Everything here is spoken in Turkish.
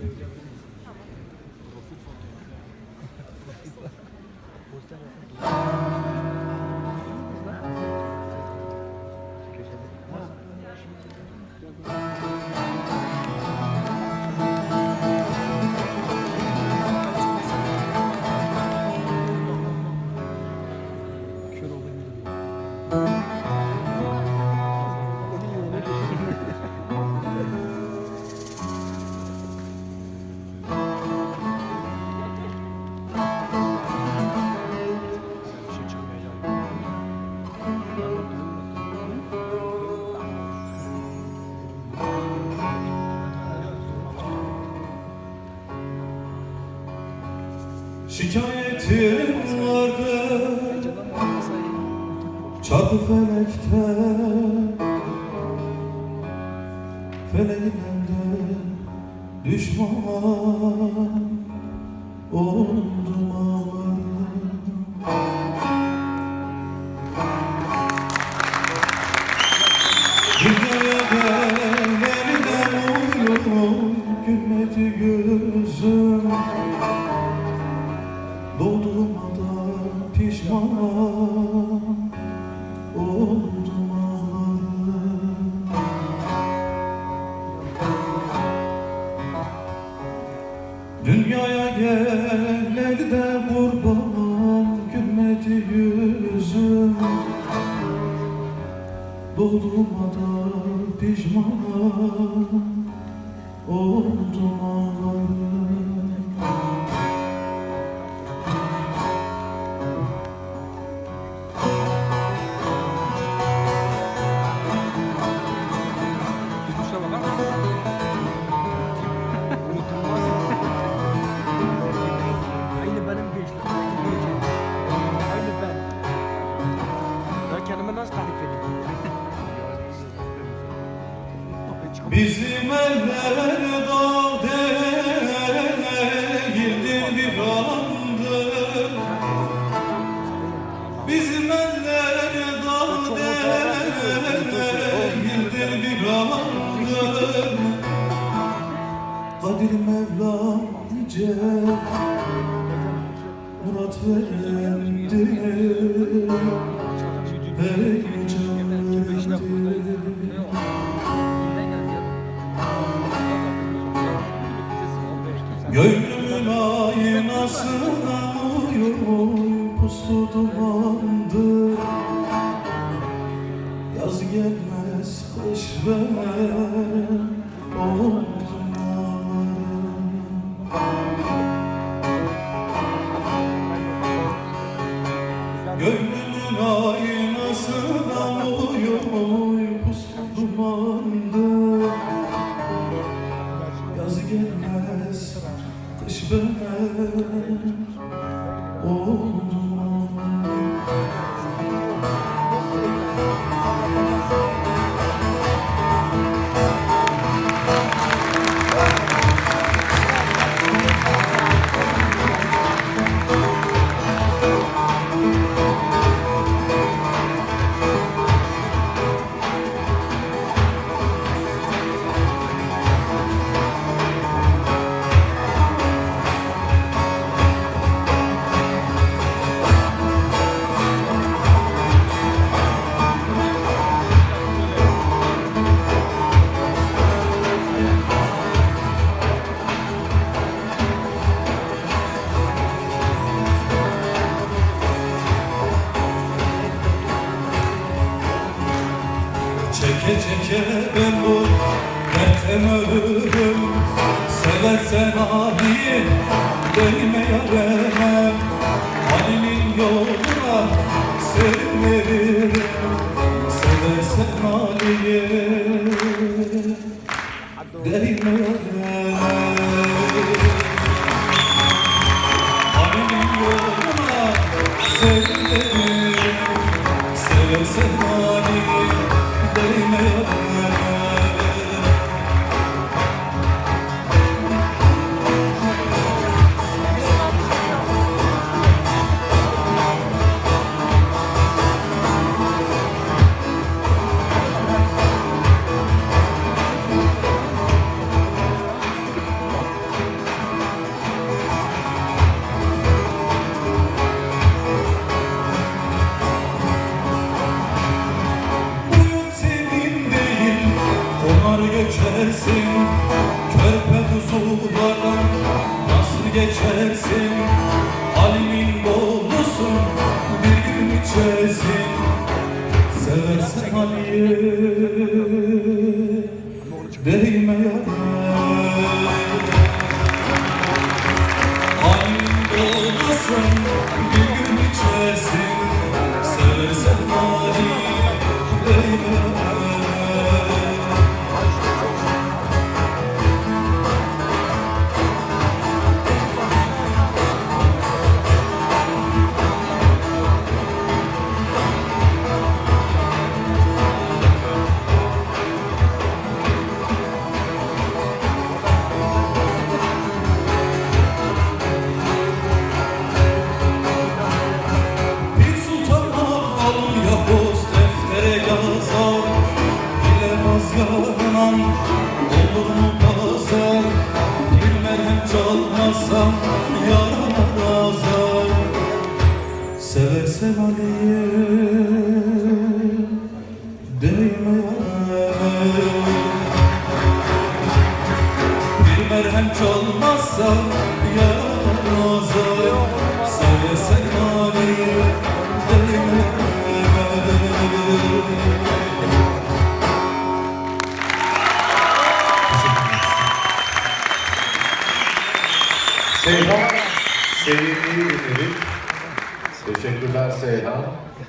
Thank you. Şikayetim vardı. Çarpı felekte. Feleğin emri Düşman Oldum ağlarım Dünyaya gelenlerden uyum Gülmedi gözüm Dünyaya geleli de kurban Gülmedi yüzüm. Doğduğuma da pişman Oldum Nasıl tarif edeyim? Bizim eller dağ değildir bir andır Bizim eller dağ değildir bir andır Kadir Mevlam yüce Murat verendir Gönlümün aynasına uyuyor puslu dumandır. Yaz gelmez kış ben oldum kış ben oldum Çeke çeke ben bu dertten ölürüm. Seversen Ali değme geçersin Körpe huzurlardan nasıl geçersin? Halimin dolusun bir gün içersin. Seversen Ali'ye değme yâre Seversen Ali'ye değme yâre bir merhem çalmazsa yarana azar Seversen Ali'ye değme Seyhan, sevimliyi dinledik. Teşekkürler Seyhan.